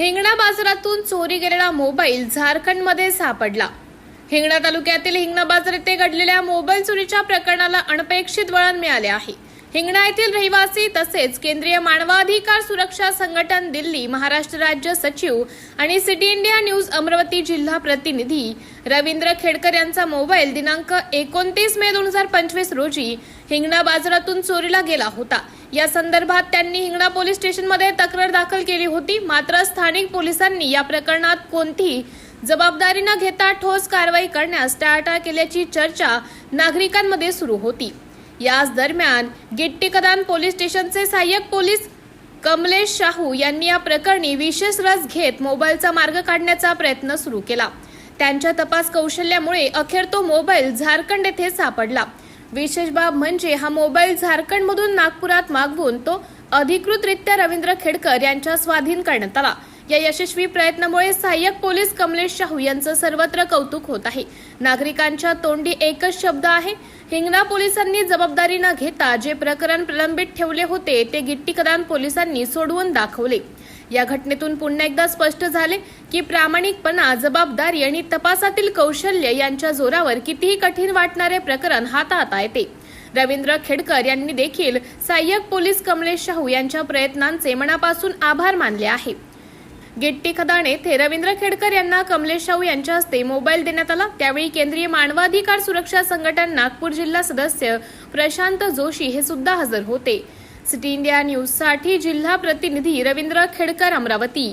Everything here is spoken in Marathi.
हिंगणा बाजारातून चोरी गेलेला मोबाईल झारखंडमध्ये सापडला. हिंगणा तालुक्यातील हिंगणा बाजार येथे घडलेल्या मोबाईल चोरीच्या प्रकरणाला अनपेक्षित वळण मिळाले आहे. हिंगणा येथील रहिवासी तसेच केंद्रीय मानवाधिकार सुरक्षा संघटन दिल्ली महाराष्ट्र राज्य सचिव आणि सिटी इंडिया न्यूज अमरावती जिल्हा प्रतिनिधी रवींद्र खेडकर यांचा मोबाईल दिनांक एकोणतीस मे दोन हजार पंचवीस रोजी हिंगणा बाजारातून चोरीला गेला होता. या संदर्भात त्यांनी हिंगणा पोलीस स्टेशनमध्ये तक्रार दाखल केली होती. मात्र स्थानिक पोलिसांनी या प्रकरणात कोणतीही जबाबदारी न घेता ठोस कारवाई करण्यास टाळाटाळ केल्याची चर्चा नागरिकांमध्ये सुरू होती. याच दरम्यान गिट्टीकदान पोलीस स्टेशनचे सहाय्यक पोलीस कमलेश शाहू यांनी या प्रकरणी विशेष रस घेत मोबाईलचा मार्ग काढण्याचा प्रयत्न सुरू केला. त्यांच्या तपास कौशल्यामुळे अखेर तो मोबाईल झारखंड येथे सापडला. विशेष बाब म्हणजे हा मोबाईल झारखंडमधून नागपुरात मागवून तो अधिकृतरित्या रवींद्र खेडकर यांच्या स्वाधीन करण्यात आला. या यशस्वी प्रयत्नामुळे सहाय्यक पोलीस कमलेश शाहू यांचं सर्वत्र कौतुक होत आहे. नागरिकांच्या तोंडी एकच शब्द आहे हिंगणा पोलिसांनी जबाबदारी न घेता जे प्रकरण प्रलंबित ठेवले होते ते गिट्टीकदान पोलिसांनी सोडवून दाखवले. या घटनेतून पुन्हा एकदा स्पष्ट झाले की प्रामाणिकपणा जबाबदारी आणि तपासातील कौशल्य यांच्या जोरावर कितीही कठीण वाटणारे प्रकरण हाताळता येते. रवींद्र खेडकर यांनी देखील सहाय्यक पोलीस कमलेश शाहू यांच्या प्रयत्नांचे मनापासून आभार मानले आहे. गिट्टी खदाण येथे रवींद्र खेडकर यांना कमलेश शाहू यांच्या हस्ते मोबाईल देण्यात आला. त्यावेळी केंद्रीय मानवाधिकार सुरक्षा संघटन नागपूर जिल्हा सदस्य प्रशांत जोशी हे सुद्धा हजर होते. सिटी इंडिया न्यूजसाठी जिल्हा प्रतिनिधी रवींद्र खेडकर अमरावती.